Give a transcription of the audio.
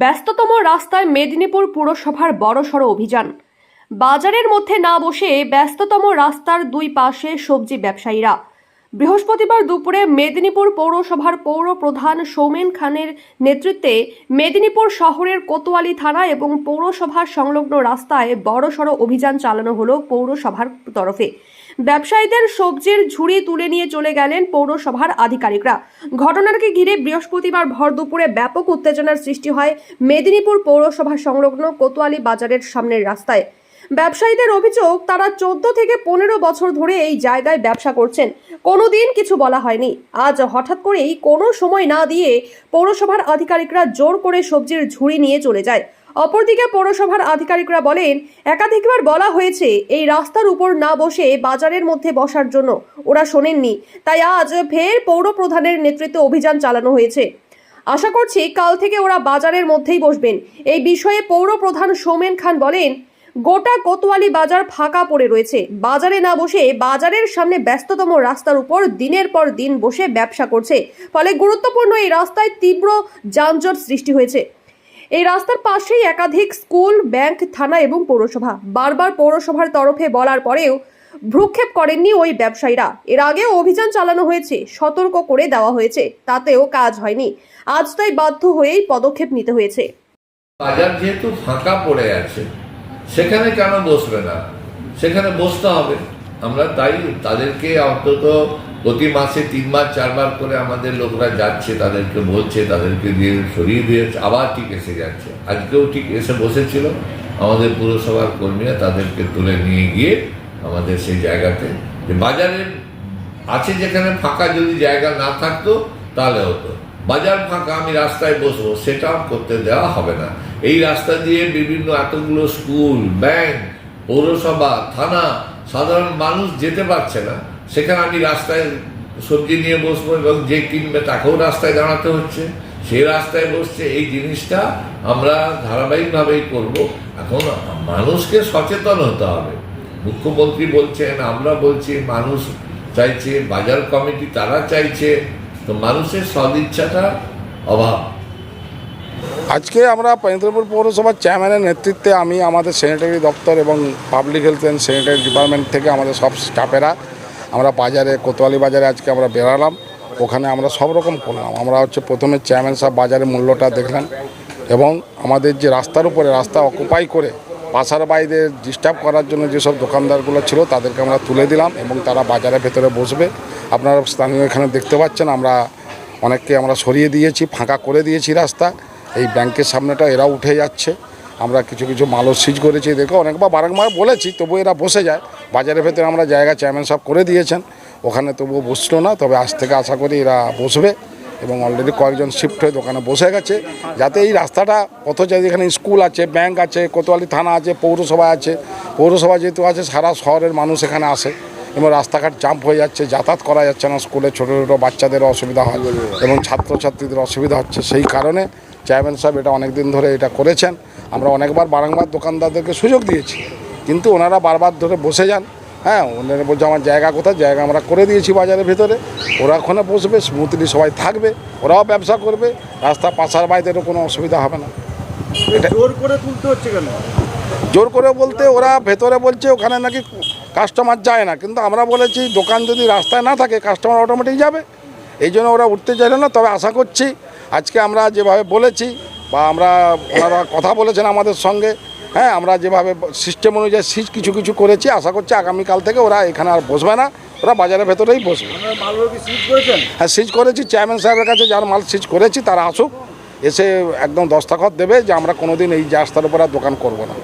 ব্যস্ততম রাস্তায় মেদিনীপুর পুরসভার বড়সড় অভিযান। বাজারের মধ্যে না বসে ব্যস্ততম রাস্তার দুই পাশে সবজি ব্যবসায়ীরা। বৃহস্পতিবার দুপুরে মেদিনীপুর পৌরসভার পৌর প্রধান সৌমেন খানের নেতৃত্বে মেদিনীপুর শহরের কোতোয়ালি থানা এবং পৌরসভার সংলগ্ন রাস্তায় বড়সড় অভিযান চালানো হলো পৌরসভার তরফে। ব্যবসায়ীদের সবজির ঝুড়ি তুলে নিয়ে চলে গেলেন পৌরসভার আধিকারিকরা। ঘটনাকে ঘিরে বৃহস্পতিবার ভর দুপুরে ব্যাপক উত্তেজনার সৃষ্টি হয় মেদিনীপুর পৌরসভা সংলগ্ন কোতোয়ালি বাজারের সামনের রাস্তায়। ব্যবসায়ীদের অভিযোগ, তারা চোদ্দ থেকে পনেরো বছর ধরে এই জায়গায় ব্যবসা করছেন। কোনোদিন কিছু বলা হয়নি। আজ হঠাৎ করেই কোনো সময় না দিয়ে পৌরসভার আধিকারিকরা জোর করে সবজির ঝুড়ি নিয়ে চলে যায়। অপরদিকে পৌরসভার আধিকারিকরা বলেন, একাধিকবার বলা হয়েছে, এই রাস্তার উপর না বসে বাজারের মধ্যে বসার জন্য। ওরা শোনেননি। তাই আজ ফের পৌর প্রধানের নেতৃত্বে অভিযান চালানো হয়েছে। আশা করছি কাল থেকে ওরা বাজারের মধ্যেই বসবেন। এই বিষয়ে পৌর প্রধান সৌমেন খান বলেন, গোটা কোতোয়ালি বাজার ফাঁকা পড়ে রয়েছে। বাজারে না বসে বাজারের সামনে ব্যস্ততম রাস্তার উপর দিনের পর দিন বসে ব্যবসা করছে। ফলে গুরুত্বপূর্ণ এই রাস্তায় তীব্র যানজট সৃষ্টি হয়েছে। এই রাস্তার পাশেই একাধিক স্কুল, ব্যাংক, থানা এবং পৌরসভা। বারবার পৌরসভার তরফে বলার পরেও ভ্রুক্ষেপ করেননি ওই ব্যবসায়ীরা। এর আগেও অভিযান চালানো হয়েছে, সতর্ক করে দেওয়া হয়েছে, তাতেও কাজ হয়নি। আজ তাই বাধ্য হয়েই পদক্ষেপ নিতে হয়েছে। বাজার যেহেতু ফাঁকা পড়ে আছে, সেখানে কেন বসবে না? সেখানে বসতে হবে। আমরা তাই তাদেরকে অন্তত প্রতি মাসে তিনবার, চারবার করে আমাদের লোকরা যাচ্ছে, তাদেরকে বলছে, তাদেরকে দিয়ে সরিয়ে দিয়েছে, আবার ঠিক এসে যাচ্ছে। আজকেও ঠিক এসে বসেছিল আমাদের পুরসভার কর্মীরা, তাদেরকে তুলে নিয়ে গিয়ে আমাদের সেই জায়গাতে, যে বাজারের আছে যেখানে ফাঁকা যদি জায়গা না থাকতো, তাহলে হতো। বাজার ফাঁকা, আমি রাস্তায় বসবো সেটাও করতে দেওয়া হবে না। এই রাস্তা দিয়ে বিভিন্ন এতগুলো স্কুল, ব্যাংক, পৌরসভা, থানা, সাধারণ মানুষ যেতে পারছে না। সেখানে আমি রাস্তায় সবজি নিয়ে বসবো এবং যে কিনবে তাকেও রাস্তায় দাঁড়াতে হচ্ছে। সেই রাস্তায় বসছে। এই জিনিসটা আমরা ধারাবাহিকভাবেই করব। এখন মানুষকে সচেতন হতে হবে। মুখ্যমন্ত্রী বলছেন, আমরা বলছি, মানুষ চাইছে, বাজার কমিটি তারা চাইছে। তো মানুষের সদিচ্ছাটা অভাব। আজকে আমরা পেন্দ্রপুর পৌরসভার চেয়ারম্যানের নেতৃত্বে আমি আমাদের স্যানিটারি দপ্তর এবং public health and sanitary department থেকে আমাদের সব স্টাফেরা আমরা বাজারে, কোতোয়ালি বাজারে আজকে আমরা বেরালাম ওখানে আমরা সব রকম করলাম। আমরা হচ্ছে প্রথমে চেয়ারম্যান সাহেব বাজারের মূল্যটা দেখলাম এবং আমাদের যে রাস্তার উপরে রাস্তা অকুপাই করে পাশার বাইরে ডিস্টার্ব করার জন্য যেসব দোকানদারগুলো ছিল, তাদেরকে আমরা তুলে দিলাম এবং তারা বাজারের ভেতরে বসবে। আপনারা স্থানীয় এখানে দেখতে পাচ্ছেন, আমরা অনেককে আমরা সরিয়ে দিয়েছি, ফাঁকা করে দিয়েছি রাস্তা। এই ব্যাংকের সামনেটা এরা উঠে যাচ্ছে। আমরা কিছু কিছু মালও সিজ করেছি। দেখো, অনেকবার বারংবার বলেছি তবু এরা বসে যায়। বাজারের ভেতরে আমরা জায়গা চেয়ারম্যান সাহেব করে দিয়েছেন। ওখানে তবুও বসল না, তবে আজ থেকে আশা করি এরা বসবে এবং অলরেডি কয়েকজন শিফট হয়ে দোকানে বসে গেছে। যাতে এই রাস্তাটা জায়গায় এখানে স্কুল আছে ব্যাংক আছে, কোতোয়ালি থানা আছে, পৌরসভা আছে, পৌরসভা যেহেতু আছে, সারা শহরের মানুষ এখানে আসে। এবং রাস্তাঘাট জাম্প হয়ে যাচ্ছে, যাতায়াত করা যাচ্ছে না স্কুলে ছোটো ছোটো বাচ্চাদের অসুবিধা হয় এবং ছাত্রছাত্রীদের অসুবিধা হচ্ছে। সেই কারণে চেয়ারম্যান সাহেব এটা অনেক দিন ধরে এটা করেছেন। আমরা অনেকবার বারংবার দোকানদারদেরকে সুযোগ দিয়েছি। কিন্তু ওনারা বারবার ধরে বসে যান। হ্যাঁ ওনারা বলছে আমার জায়গা কোথায়? জায়গা আমরা করে দিয়েছি বাজারের ভেতরে। ওরা ওখানে বসবে স্মুথলি সবাই থাকবে ওরাও ব্যবসা করবে রাস্তা পাশার বাইরেরও কোনো অসুবিধা হবে না। এটা জোর করে তুলতে হচ্ছে কেন? জোর করে বলতে ওরা ভেতরে বলছে ওখানে নাকি কাস্টমার যায় না। কিন্তু আমরা বলেছি দোকান যদি রাস্তায় না থাকে কাস্টমার অটোমেটিক যাবে। এই জন্য ওরা উঠতে চাইল না তবে আশা করছি আজকে আমরা যেভাবে বলেছি বা আমরা ওনারা কথা বলেছেন আমাদের সঙ্গে হ্যাঁ আমরা যেভাবে সিস্টেম অনুযায়ী সিজ কিছু কিছু করেছি আশা করছি আগামীকাল থেকে ওরা এখানে আর বসবে না। ওরা বাজারের ভেতরেই বসবে। হ্যাঁ সিজ করেছি। চেয়ারম্যান সাহেবের কাছে যার মাল সিজ করেছি তারা আসুক। এসে একদম দস্তখত দেবে যে আমরা কোনোদিন এই রাস্তার উপর আর দোকান করব না।